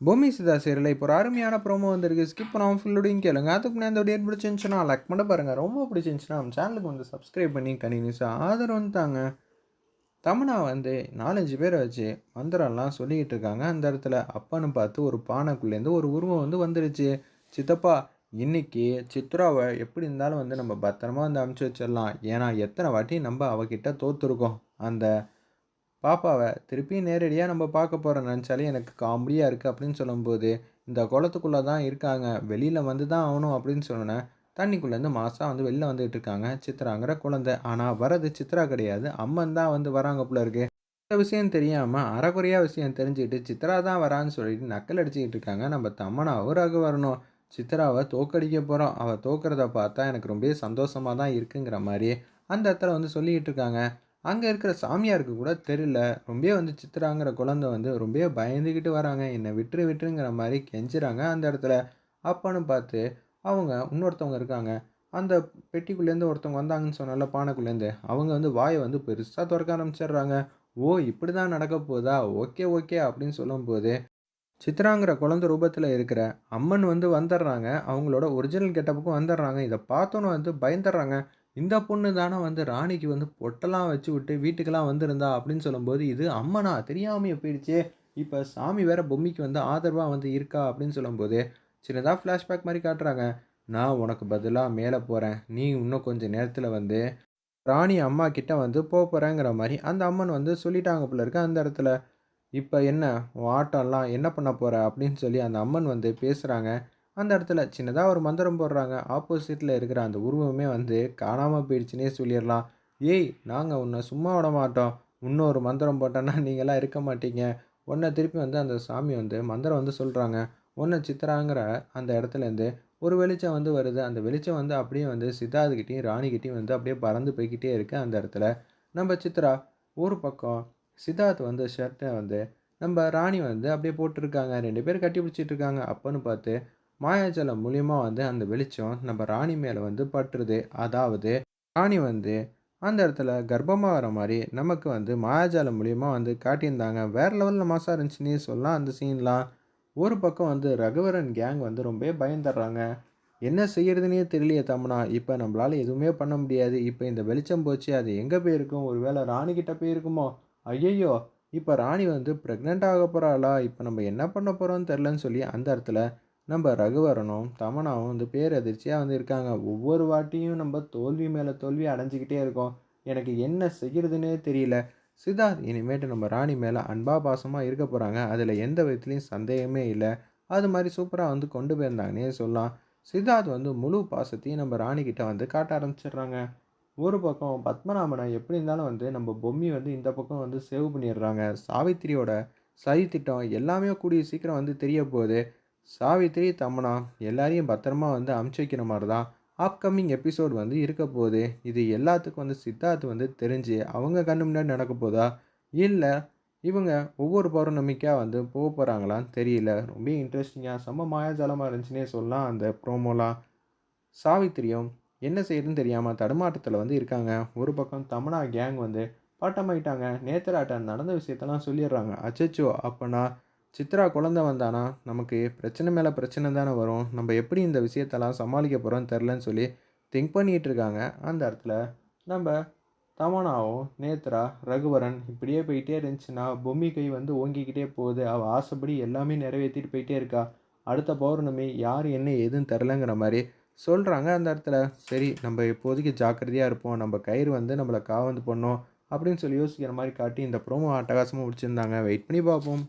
பூமி சிதா சீரியல் இப்போ ஒரு அருமையான ப்ரோமோ வந்திருக்கு. ஸ்கிப் பண்ணாமல் ஃபுல்லோடையும் கேளுங்க. அதுக்கு முன்னாடி இந்த டேட் பிடிச்சிருந்துச்சுன்னா லைக் பண்ண பாருங்கள் ரொம்ப பிடிச்சிருந்துச்சுன்னா நம்ம சேனலுக்கு வந்து சப்ஸ்கிரைப் பண்ணி கண்டினியூஸாக ஆதரவு வந்துட்டாங்க தமனா வந்து நாலஞ்சு பேரை வச்சு மந்திரம்லாம் சொல்லிக்கிட்டு இருக்காங்க. அந்த இடத்துல அப்பன்னு பார்த்து ஒரு பானைக்குள்ளேருந்து ஒரு உருவம் வந்து வந்துருச்சு. சித்தப்பா இன்னைக்கு சித்ராவை எப்படி இருந்தாலும் வந்து நம்ம பத்திரமா வந்து அமுச்சு வச்சிடலாம். ஏன்னா எத்தனை வாட்டி நம்ம அவகிட்ட தோத்துருக்கோம். அந்த பாப்பாவை திருப்பி நேரடியாக நம்ம பார்க்க போகிற நினச்சாலே எனக்கு காமெடியாக இருக்குது அப்படின்னு சொல்லும்போது இந்த குளத்துக்குள்ளே தான் இருக்காங்க. வெளியில் வந்து தான் ஆகணும் அப்படின்னு சொன்னேன் தண்ணிக்குள்ளேருந்து மாதம் வந்து வெளில வந்துகிட்டு இருக்காங்க சித்ராங்கிற குழந்தை. ஆனால் வரது சித்ரா கிடையாது. அம்மன் தான் வந்து வராங்க போல இருக்கு. இந்த விஷயம் தெரியாமல் அறகுறையாக விஷயம் தெரிஞ்சுக்கிட்டு சித்ரா தான் வரான்னு சொல்லிட்டு நக்கல் அடிச்சுக்கிட்டு இருக்காங்க. நம்ம தம்மனாவும் ரகு வரணும். சித்ராவை தோக்கடிக்க போகிறோம் அவள் தோக்கிறத பார்த்தா எனக்கு ரொம்ப சந்தோஷமாக தான் இருக்குங்கிற மாதிரி அந்த இடத்துல வந்து சொல்லிக்கிட்டு இருக்காங்க. அங்கே இருக்கிற சாமியாருக்கு கூட தெரியல. ரொம்ப வந்து சித்ராங்கிற குழந்தை வந்து ரொம்ப பயந்துக்கிட்டு வராங்க. என்னை விட்டுரு விட்டுருங்கிற மாதிரி கெஞ்சுறாங்க அந்த இடத்துல. அப்பான்னு பார்த்து அவங்க இன்னொருத்தவங்க இருக்காங்க. அந்த பெட்டிக்குள்ளேருந்து ஒருத்தவங்க வந்தாங்கன்னு சொன்னால பானைக்குள்ளேருந்து. அவங்க வந்து வாயை வந்து பெருசாக திறக்க ஆரம்பிச்சிடுறாங்க. ஓ இப்படி தான் நடக்க போதா? ஓகே ஓகே அப்படின்னு சொல்லும்போது சித்ராங்கிற குழந்தை ரூபத்தில் இருக்கிற அம்மன் வந்து வந்துடுறாங்க. அவங்களோட ஒரிஜினல் கெட்டப்புக்கும் வந்துடுறாங்க. இதை பார்த்தோன்னு வந்து பயந்துடுறாங்க. இந்த பொண்ணு தானே வந்து ராணிக்கு வந்து பொட்டெல்லாம் வச்சு விட்டு வீட்டுக்கெல்லாம் வந்திருந்தா அப்படின்னு சொல்லும்போது இது அம்மனா? தெரியாமையே போயிடுச்சு. இப்போ சாமி வேற பொம்மிக்கு வந்து ஆதரவாக வந்து இருக்கா அப்படின்னு சொல்லும்போது சின்னதாக ஃப்ளாஷ்பேக் மாதிரி காட்டுறாங்க. நான் உனக்கு பதிலாக மேலே போகிறேன் நீ இன்னும் கொஞ்சம் நேரத்தில் வந்து ராணி அம்மா கிட்ட வந்து போக போகிறேங்கிற மாதிரி அந்த அம்மன் வந்து சொல்லிட்டாங்க போல இருக்கு அந்த இடத்துல. இப்போ என்ன? ஆட்டம்லாம் என்ன பண்ண போகிற அப்படின்னு சொல்லி அந்த அம்மன் வந்து பேசுகிறாங்க அந்த இடத்துல சின்னதாக ஒரு மந்திரம் போடுறாங்க. ஆப்போசிட்டில் இருக்கிற அந்த உருவமே வந்து காணாமல் போயிடுச்சுன்னே சொல்லிடலாம். ஏய் நாங்கள் உன்னை சும்மா விட மாட்டோம். இன்னொரு மந்திரம் போட்டோன்னா நீங்களாம் இருக்க மாட்டீங்க. உன்னை திருப்பி வந்து அந்த சாமி வந்து மந்திரம் வந்து சொல்கிறாங்க உன்னை சித்திராங்கிற அந்த இடத்துலேருந்து ஒரு வெளிச்சம் வந்து வருது. அந்த வெளிச்சம் வந்து அப்படியே வந்து சித்தார்த்துக்கிட்டையும் ராணிக்கிட்டையும் வந்து அப்படியே பறந்து போய்கிட்டே இருக்கு அந்த இடத்துல. நம்ம சித்ரா ஒரு பக்கம் சித்தார்த் வந்து ஷர்ட்டை வந்து நம்ம ராணி வந்து அப்படியே போட்டிருக்காங்க. ரெண்டு பேரும் கட்டி பிடிச்சிட்டு இருக்காங்க. அப்போன்னு பார்த்து மாயாஜலம் மூலியமா வந்து அந்த வெளிச்சம் நம்ம ராணி மேலே வந்து பட்டுருது. அதாவது ராணி வந்து அந்த இடத்துல கர்ப்பமாக வர மாதிரி நமக்கு வந்து மாயாஜாலம் மூலியமாக வந்து காட்டியிருந்தாங்க. வேறு லெவலில் மாசாக இருந்துச்சுன்னே சொல்லலாம். அந்த சீன்லாம் ஒரு பக்கம் வந்து ரகுவரன் கேங் வந்து ரொம்ப பயந்துடுறாங்க. என்ன செய்யறதுனே தெரியலையே தம்னா. இப்போ நம்மளால் எதுவுமே பண்ண முடியாது. இப்போ இந்த வெளிச்சம் போச்சு. அது எங்கே போயிருக்கும்? ஒரு வேளை ராணிக்கிட்ட போயிருக்குமோ? ஐயையோ! இப்போ ராணி வந்து ப்ரெக்னென்ட் ஆக போகிறாளா இப்போ நம்ம என்ன பண்ண போகிறோம்னு தெரிலன்னு சொல்லி அந்த இடத்துல நம்ம ரகுவரனும் தமனாவும் வந்து பேரதிர்ச்சியாக வந்து இருக்காங்க. ஒவ்வொரு வாட்டியும் நம்ம தோல்வி மேலே தோல்வி அடைஞ்சிக்கிட்டே இருக்கோம். எனக்கு என்ன செய்கிறதுனே தெரியல. சித்தார்த் இனிமேட்டு நம்ம ராணி மேலே அன்பா பாசமாக இருக்க போகிறாங்க அதில் எந்த விதத்துலேயும் சந்தேகமே இல்லை. அது மாதிரி சூப்பராக வந்து கொண்டு போயிருந்தாங்கன்னே சொல்லலாம். சித்தார்த் வந்து முழு பாசத்தையும் நம்ம ராணிக்கிட்ட வந்து காட்ட ஆரம்பிச்சிடுறாங்க. ஒரு பக்கம் பத்மநாபனை எப்படி இருந்தாலும் வந்து நம்ம பொம்மி வந்து இந்த பக்கம் வந்து சேவ் பண்ணிடுறாங்க. சாவித்திரியோட சதி திட்டம் எல்லாமே கூடிய சீக்கிரம் வந்து தெரிய போகுது. சாவித்திரி தமனா எல்லாரையும் பத்திரமா வந்து அமுச்சு வைக்கிற மாதிரி தான் அப்கமிங் எபிசோட் வந்து இருக்க போகுது. இது எல்லாத்துக்கும் வந்து சித்தார்த் வந்து தெரிஞ்சு அவங்க கண்ணு முன்னாடி நடக்க போதா? இல்லை இவங்க ஒவ்வொரு பௌர்ணமிக்காக வந்து போக போகிறாங்களான்னு தெரியல. ரொம்ப இன்ட்ரெஸ்டிங்காக செம்ம மாயாஜாலமாக இருந்துச்சுன்னே சொல்லலாம் அந்த ப்ரோமோலாம் சாவித்திரியும் என்ன செய்யறதுன்னு தெரியாமல் தடுமாற்றத்தில் வந்து இருக்காங்க. ஒரு பக்கம் தமனா கேங் வந்து பாட்டமாயிட்டாங்க. நேத்தராட்டம் நடந்த விஷயத்தெல்லாம் சொல்லிடுறாங்க. அச்சச்சோ அப்போனா சித்ரா குழந்தை வந்தானா? நமக்கு பிரச்சனை மேலே பிரச்சனை தானே வரும். நம்ம எப்படி இந்த விஷயத்தெல்லாம் சமாளிக்க போகிறோம்னு தெரிலன்னு சொல்லி திங்க் பண்ணிகிட்டு இருக்காங்க. அந்த இடத்துல நம்ம தமனாவும் நேத்ரா ரகுவரன் இப்படியே போயிட்டே இருந்துச்சுன்னா பொம்மி கை வந்து ஓங்கிக்கிட்டே போகுது. அவள் ஆசைப்படி எல்லாமே நிறைவேற்றிட்டு போயிட்டே இருக்கா. அடுத்த பௌர்ணமி யார் என்ன ஏதுன்னு தெரிலங்கிற மாதிரி சொல்கிறாங்க அந்த இடத்துல சரி நம்ம இப்போதைக்கு ஜாக்கிரதையாக இருப்போம். நம்ம கயிறு வந்து நம்மளை காவந்து பண்ணோம் அப்படின்னு சொல்லி யோசிக்கிற மாதிரி காட்டி இந்த ப்ரோமோ அட்டகாசமாக முடிச்சிருந்தாங்க. வெயிட் பண்ணி பார்ப்போம்.